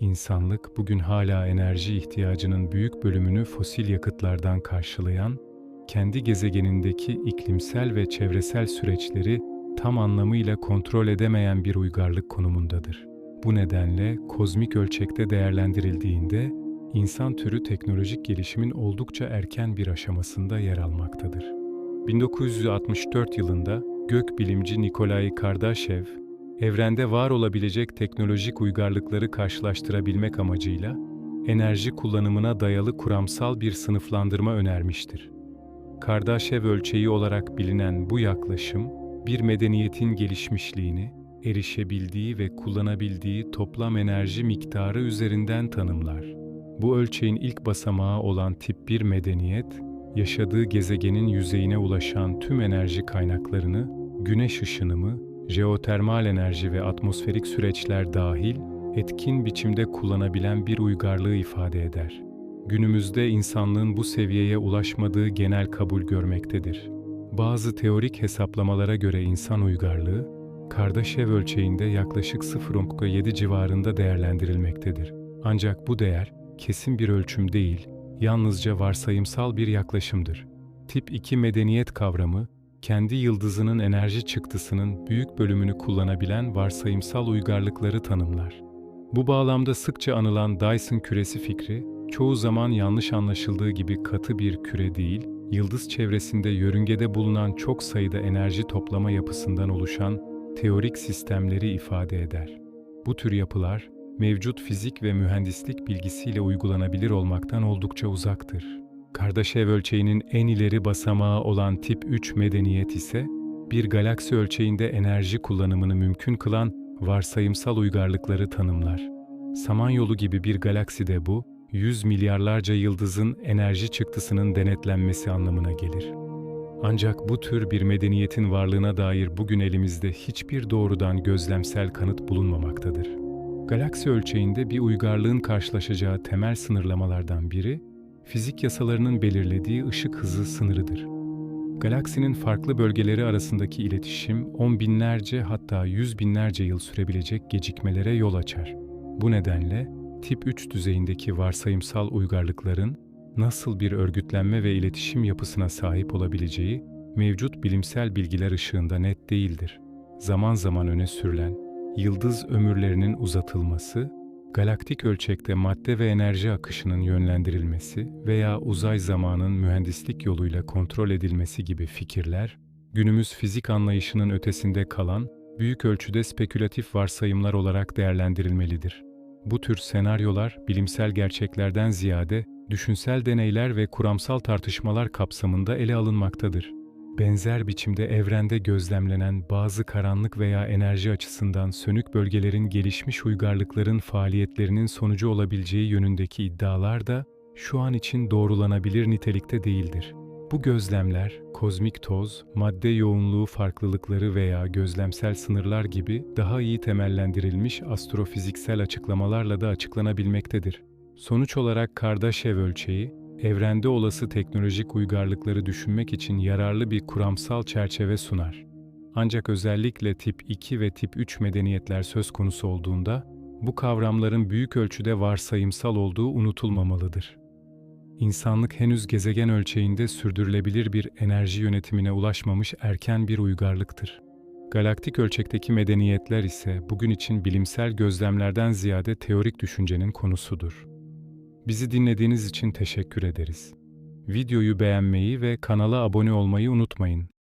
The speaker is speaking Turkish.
İnsanlık bugün hala enerji ihtiyacının büyük bölümünü fosil yakıtlardan karşılayan, kendi gezegenindeki iklimsel ve çevresel süreçleri tam anlamıyla kontrol edemeyen bir uygarlık konumundadır. Bu nedenle kozmik ölçekte değerlendirildiğinde insan türü teknolojik gelişimin oldukça erken bir aşamasında yer almaktadır. 1964 yılında gökbilimci Nikolay Kardashev, evrende var olabilecek teknolojik uygarlıkları karşılaştırabilmek amacıyla enerji kullanımına dayalı kuramsal bir sınıflandırma önermiştir. Kardashev ölçeği olarak bilinen bu yaklaşım, bir medeniyetin gelişmişliğini, erişebildiği ve kullanabildiği toplam enerji miktarı üzerinden tanımlar. Bu ölçeğin ilk basamağı olan tip 1 medeniyet, yaşadığı gezegenin yüzeyine ulaşan tüm enerji kaynaklarını, güneş ışınımı, jeotermal enerji ve atmosferik süreçler dahil etkin biçimde kullanabilen bir uygarlığı ifade eder. Günümüzde insanlığın bu seviyeye ulaşmadığı genel kabul görmektedir. Bazı teorik hesaplamalara göre insan uygarlığı, Kardashev ölçeğinde yaklaşık 0.7 civarında değerlendirilmektedir. Ancak bu değer kesin bir ölçüm değil, yalnızca varsayımsal bir yaklaşımdır. Tip 2 medeniyet kavramı, kendi yıldızının enerji çıktısının büyük bölümünü kullanabilen varsayımsal uygarlıkları tanımlar. Bu bağlamda sıkça anılan Dyson küresi fikri, çoğu zaman yanlış anlaşıldığı gibi katı bir küre değil, yıldız çevresinde yörüngede bulunan çok sayıda enerji toplama yapısından oluşan teorik sistemleri ifade eder. Bu tür yapılar, mevcut fizik ve mühendislik bilgisiyle uygulanabilir olmaktan oldukça uzaktır. Kardashev ölçeğinin en ileri basamağı olan tip 3 medeniyet ise, bir galaksi ölçeğinde enerji kullanımını mümkün kılan varsayımsal uygarlıkları tanımlar. Samanyolu gibi bir galakside bu, yüz milyarlarca yıldızın enerji çıktısının denetlenmesi anlamına gelir. Ancak bu tür bir medeniyetin varlığına dair bugün elimizde hiçbir doğrudan gözlemsel kanıt bulunmamaktadır. Galaksi ölçeğinde bir uygarlığın karşılaşacağı temel sınırlamalardan biri, fizik yasalarının belirlediği ışık hızı sınırıdır. Galaksinin farklı bölgeleri arasındaki iletişim on binlerce hatta yüz binlerce yıl sürebilecek gecikmelere yol açar. Bu nedenle tip 3 düzeyindeki varsayımsal uygarlıkların nasıl bir örgütlenme ve iletişim yapısına sahip olabileceği mevcut bilimsel bilgiler ışığında net değildir. Zaman zaman öne sürülen yıldız ömürlerinin uzatılması, galaktik ölçekte madde ve enerji akışının yönlendirilmesi veya uzay zamanın mühendislik yoluyla kontrol edilmesi gibi fikirler, günümüz fizik anlayışının ötesinde kalan büyük ölçüde spekülatif varsayımlar olarak değerlendirilmelidir. Bu tür senaryolar bilimsel gerçeklerden ziyade düşünsel deneyler ve kuramsal tartışmalar kapsamında ele alınmaktadır. Benzer biçimde evrende gözlemlenen bazı karanlık veya enerji açısından sönük bölgelerin gelişmiş uygarlıkların faaliyetlerinin sonucu olabileceği yönündeki iddialar da şu an için doğrulanabilir nitelikte değildir. Bu gözlemler, kozmik toz, madde yoğunluğu farklılıkları veya gözlemsel sınırlar gibi daha iyi temellendirilmiş astrofiziksel açıklamalarla da açıklanabilmektedir. Sonuç olarak Kardashev ölçeği, evrende olası teknolojik uygarlıkları düşünmek için yararlı bir kuramsal çerçeve sunar. Ancak özellikle tip 2 ve tip 3 medeniyetler söz konusu olduğunda, bu kavramların büyük ölçüde varsayımsal olduğu unutulmamalıdır. İnsanlık henüz gezegen ölçeğinde sürdürülebilir bir enerji yönetimine ulaşmamış erken bir uygarlıktır. Galaktik ölçekteki medeniyetler ise bugün için bilimsel gözlemlerden ziyade teorik düşüncenin konusudur. Bizi dinlediğiniz için teşekkür ederiz. Videoyu beğenmeyi ve kanala abone olmayı unutmayın.